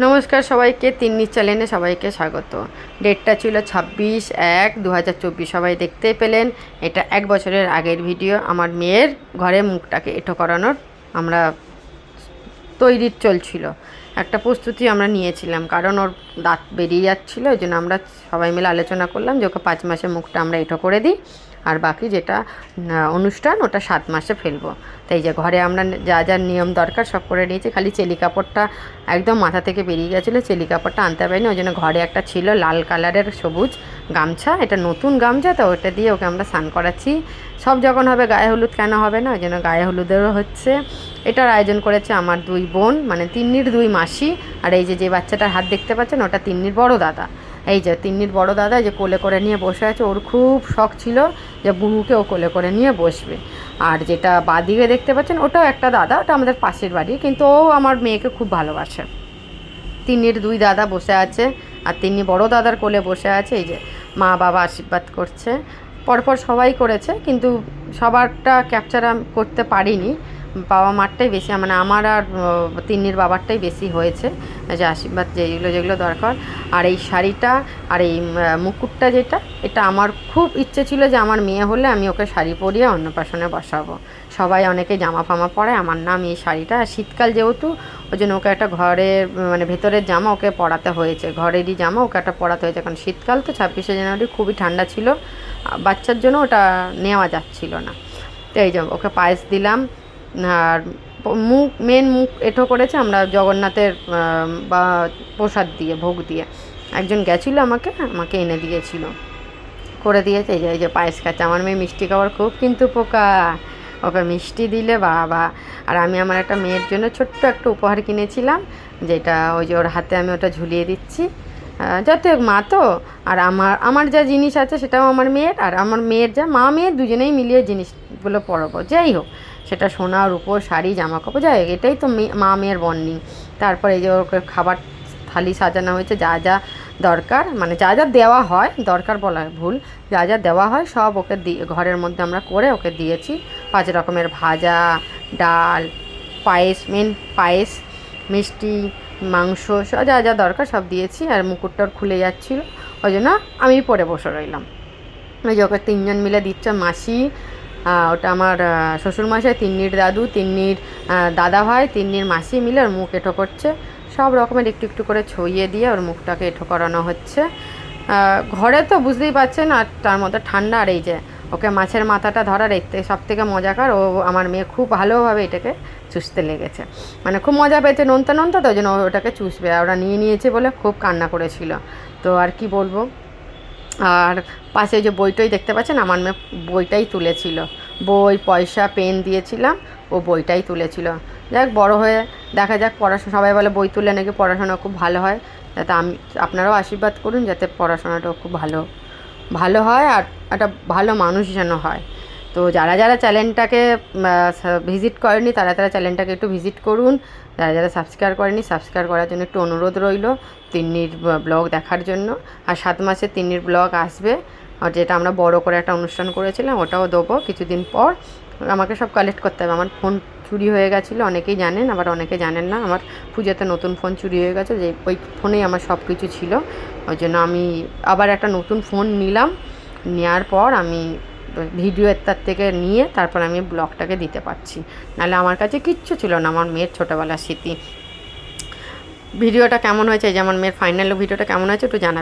নমস্কার সবাইকে তিন্নি চ্যানেলে সবাইকে স্বাগত। ডেটটা ছিল ছাব্বিশ এক দু হাজার চব্বিশ, সবাই দেখতে পেলেন। এটা এক বছরের আগের ভিডিও। আমার মেয়ের ঘরে মুখটাকে এঁটো করানোর আমরা তৈরি চলছিল। একটা প্রস্তুতি আমরা নিয়েছিলাম, কারণ ওর দাঁত বেরিয়ে যাচ্ছিল, ওই জন্য আমরা সবাই মিলে আলোচনা করলাম যে ওকে পাঁচ মাসে মুখটা আমরা এঁটো করে দিই। আর বাকি যেটা অনুষ্ঠান ওটা সাত মাসে ফেলব। তাই যে ঘরে আমরা যা যা নিয়ম দরকার সব করে নিয়েছি, খালি চেলি কাপড়টা একদম মাথা থেকে বেরিয়ে গেছিল, চেলি কাপড়টা আনতে পারিনি, ওই জন্য ঘরে একটা ছিল লাল কালারের সবুজ গামছা, এটা নতুন গামছা, তো ওটা দিয়ে ওকে আমরা স্নান করাচ্ছি। সব যখন হবে গায়ে হলুদ কেন হবে না, ওই জন্য গায়ে হলুদেরও হচ্ছে। এটার আয়োজন করেছে আমার দুই বোন মানে তিন্নির দুই মাসি, আর এই যে যে বাচ্চাটার হাত দেখতে পাচ্ছেন, ওটা তিন্নির বড় দাদা। এই যে তিন্নির বড় দাদা যে কোলে করে নিয়ে বসে আছে, ওর খুব শখ ছিল যে বুনুকে ও কোলে করে নিয়ে বসবে। আর যেটা বাদিকে দেখতে পাচ্ছেন, ওটাও একটা দাদা, ওটা আমাদের পাশের বাড়ি, কিন্তু ও আমার মেয়েকে খুব ভালোবাসে। তিন্নির দুই দাদা বসে আছে, আর তিন্নি বড় দাদার কোলে বসে আছে, এই যে মা বাবা আশীর্বাদ করছে। পরপর সবাই করেছে, কিন্তু সবারটা ক্যাপচার করতে পারিনি। বাবা মারটাই বেশি মানে আমার আর তিন্নির বাবারটাই বেশি হয়েছে। যে আশীর্বাদ যেগুলো যেগুলো দরকার। আর এই শাড়িটা, আর এই মুকুটটা যেটা, এটা আমার খুব ইচ্ছে ছিল যে আমার মেয়ে হলে আমি ওকে শাড়ি পরিয়ে অন্নপ্রাশনে বসাবো। সবাই অনেকে জামা ফামা পরে আমার নাম এই শাড়িটা। আর শীতকাল যেহেতু, ওই জন্য ওকে একটা ঘরের মানে ভেতরের জামা ওকে পরাতে হয়েছে। ঘরেরই জামা ওকে একটা পরাতে হয়েছে। কারণ শীতকাল তো ছাব্বিশে জানুয়ারি খুবই ঠান্ডা ছিল। বাচ্চার জন্য ওটা নেওয়া যাচ্ছিল তো এই যে ওকে পায়েস দিলাম। আর মুখ মেন মুখ এঁটো করেছে আমরা জগন্নাথের বা প্রসাদ দিয়ে, ভোগ দিয়ে। একজন গেছিল আমাকে আমাকে এনে দিয়েছিল। করে দিয়েছে, এই যে এই যে পায়েস খাচ্ছে। আমার মেয়ে মিষ্টি খাবার খুব কিন্তু পোকা ওকে মিষ্টি দিলে বাবা। আর আমি আমার একটা মেয়ের জন্য ছোট্ট একটা উপহার কিনেছিলাম, যেটা ওই যে ওর হাতে আমি ওটা ঝুলিয়ে দিচ্ছি। যাতে মা তো আর আমার আমার যা জিনিস আছে সেটাও আমার মেয়ের আর আমার মেয়ের যা মা মেয়ের দুজনেই মিলিয়ে জিনিসগুলো পরবো। যাই হোক, সেটা সোনা, রূপো, শাড়ি জামা কাপড় যাই হোক, এটাই তো মা মেয়ের বন্ডিং। তারপরে এই যে ওকে খাবার থালি সাজানো হয়েছে, যা যা দরকার মানে যা যা দেওয়া হয়, দরকার বলা ভুল, যা যা দেওয়া হয় সব ওকে দিয়ে ঘরের মধ্যে আমরা করে ওকে দিয়েছি। পাঁচ রকমের ভাজা, ডাল, পায়েস মেন পায়েস, মিষ্টি মাংস যা যা দরকার সব দিয়েছি আর মুকুটটা ওর খুলে যাচ্ছিল। ওই জন্য আমি পরে বসে রইলাম। ওই যে ওকে তিনজন মিলে দিচ্ছে মাসি ওটা আমার আহ, শ্বশুরমশাই তিন্নির দাদু তিন্নির দাদা ভাই তিন্নির মাসি মিলে ওর মুখ এঁটো করছে। সব রকমের একটু একটু করে ছইয়ে দিয়ে ওর মুখটাকে এঁটো করানো হচ্ছে। ঘরে তো বুঝতেই পারছেন আর তার মধ্যে ঠান্ডা আর এই যে ওকে মাছের মাথাটা ধরার এতে সব থেকে মজাকার। ও আমার মেয়ে খুব ভালোভাবে এটাকে চুষতে লেগেছে। মানে খুব মজা পেয়েছে নোনতা নোনতা তো জন্য ওটাকে চুষবে। আর ওরা নিয়ে নিয়েছে বলে খুব কান্না করেছিল। তো আর কি বলব? আর পাশে যে বইটাই দেখতে পাচ্ছেন? আমার মেয়ে বইটাই তুলেছিল। বই, পয়সা, পেন দিয়েছিলাম, ও বইটাই তুলেছিল। যাক, বড় হয়ে দেখা যাক পড়াশোনা, সবাই বলে বই তুলে নাকি পড়াশোনা খুব ভালো হয়। যাতে আমি, আপনারাও আশীর্বাদ করুন যাতে পড়াশোনাটাও খুব ভালো ভালো হয় আর একটা ভালো মানুষ যেন হয়। তো যারা যারা চ্যানেলটাকে ভিজিট করেনি, তারা তারা চ্যানেলটাকে একটু ভিজিট করুন। যারা যারা সাবস্ক্রাইব করেনি সাবস্ক্রাইব করার জন্য একটু অনুরোধ রইল তিন্নির ব্লগ দেখার জন্য। আর সাত মাসে তিন্নির ব্লগ আসবে। আর যেটা আমরা বড় করে একটা অনুষ্ঠান করেছিলাম, ওটাও দেবো কিছুদিন পর। আমাকে সব কালেক্ট করতে হবে। আমার ফোন চুরি হয়ে গেছিল, অনেকেই জানেন, আবার অনেকে জানেন না। আমার পুজোতে নতুন ফোন চুরি হয়ে গেছে, যে ওই ফোনেই আমার সব কিছু ছিল। ওই জন্য আমি আবার একটা নতুন ফোন নিলাম। নেওয়ার পর আমি ভিডিও তার থেকে নিয়ে তারপর আমি ব্লগটাকে দিতে পারছি। নাহলে আমার কাছে কিচ্ছু ছিল না, আমার মেয়ের ছোটোবেলার স্মৃতি। ভিডিওটা কেমন হয়েছে? এই যে আমার মেয়ের ফাইনাল ভিডিওটা কেমন হয়েছে একটু জানাবেন।